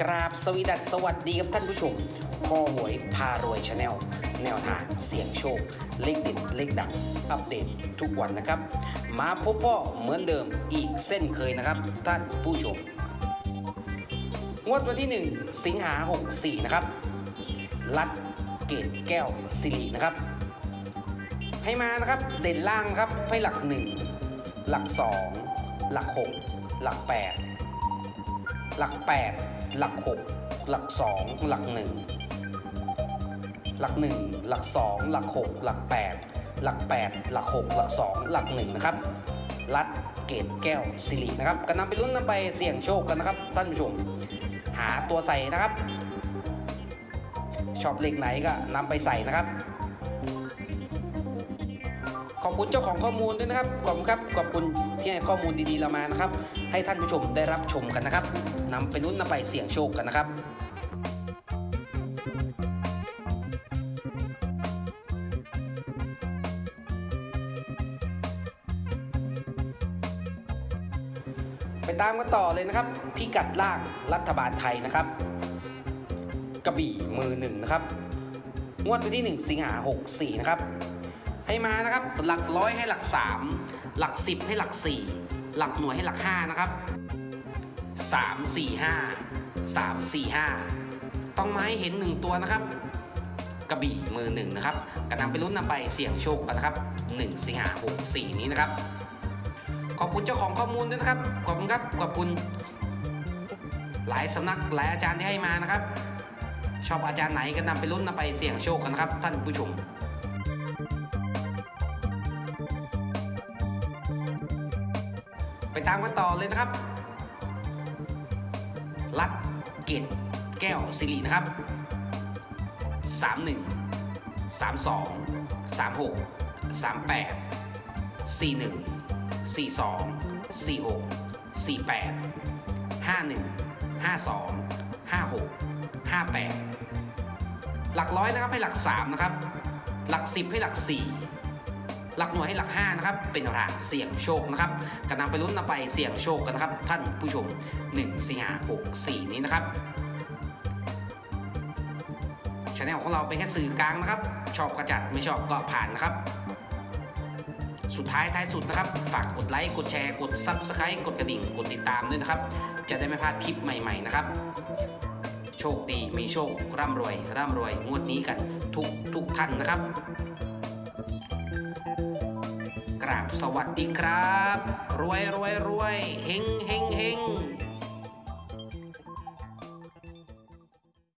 กราบสวีดัสสวัสดีครับท่านผู้ชมคอหวยพารวยชาแนลแนวทางเสี่ยงโชค เลขเด็ดเลขดังอัปเดตทุกวันนะครับ มาพบพ่อเหมือนเดิมอีกเส้นเคยนะครับ ท่านผู้ชมงวดวันที่ 1 สิงหา 64 นะครับ รัดเกตแก้วสิรินะครับ ให้มานะครับเด่นล่างครับให้หลัก 1 หลัก 2 หลัก 6 หลัก 8 หลัก 8 หลัก 6 หลัก 2 หลัก 1 หลัก 1 หลัก 2 หลัก 6 หลัก 8 หลัก 8 หลัก 6 หลัก 2 หลัก 1 นะครับ รัดเกตแก้วสิรินะครับก็นำไปลุ้นนำไปเสี่ยงโชคกันนะครับ ท่านผู้ชม หาตัวใส่นะครับ ชอบเลขไหนก็นำไปใส่นะครับขอบ คุณเจ้าของข้อมูลด้วยนะครับ ขอบคุณครับ ขอบคุณที่ให้ข้อมูลดีๆเรามานะครับ ให้ท่านผู้ชมได้รับชมกันนะครับนำไปลุ้นนำไปเสี่ยงโชคกันนะครับไปตามกันต่อเลยนะครับ พิกัดล่างรัฐบาลไทยนะครับ กระบี่มือหนึ่งนะครับ งวดวันที่ 1 สิงหา64 นะครับ ให้มานะครับ หลักร้อยให้หลัก 3 หลัก 10 ให้หลัก 4 หลักหน่วยให้หลัก 5 นะครับ 3 4 5 3 4 5 ต้องมาให้เห็น 1 ตัวนะครับ กระบี่มือหนึ่งนะครับกระนำไปลุ้นนำไปเสี่ยงโชคกันนะครับ 1 สิงหา64นี้นะครับ ขอบคุณเจ้าของข้อมูลด้วยนะครับ ขอบคุณครับ ขอบคุณ หลายสำนักหลายอาจารย์ที่ให้มานะครับ ชอบอาจารย์ไหนก็นำไปลุ้นนำไปเสี่ยงโชคกันนะครับ ท่านผู้ชม ไปตามกันต่อเลยนะครับ รัดเกตแก้วสิรินะครับ 31 32 36 38 41 42 46 48 51 52 56 58 หลักร้อยนะครับให้หลัก 3 นะครับ หลัก 10 ให้หลัก 4 หลักหน่วยให้หลัก5นะครับเป็นรางเสี่ยงโชคนะครับกันนำไปลุ้นนำไปเสี่ยงโชคกันนะครับ ท่านผู้ชม1สิงหา64นี้นะครับช anel ของเราเป็นแค่สื่อกลางนะครับ ชอบกระจัดไม่ชอบก็ผ่านนะครับ สุดท้ายท้ายสุดนะครับ ฝากกดไลค์กดแชร์กด Subscribe กดกระดิ่งกดติดตามด้วยนะครับ จะได้ไม่พลาดคลิปใหม่ ๆ นะครับ โชคดีมีโชคร่ำรวย ร่ำรวยงวดนี้กันทุกทุกท่านนะครับ กราบสวัสดีครับ รวยรวยรวยเฮงเฮงเฮง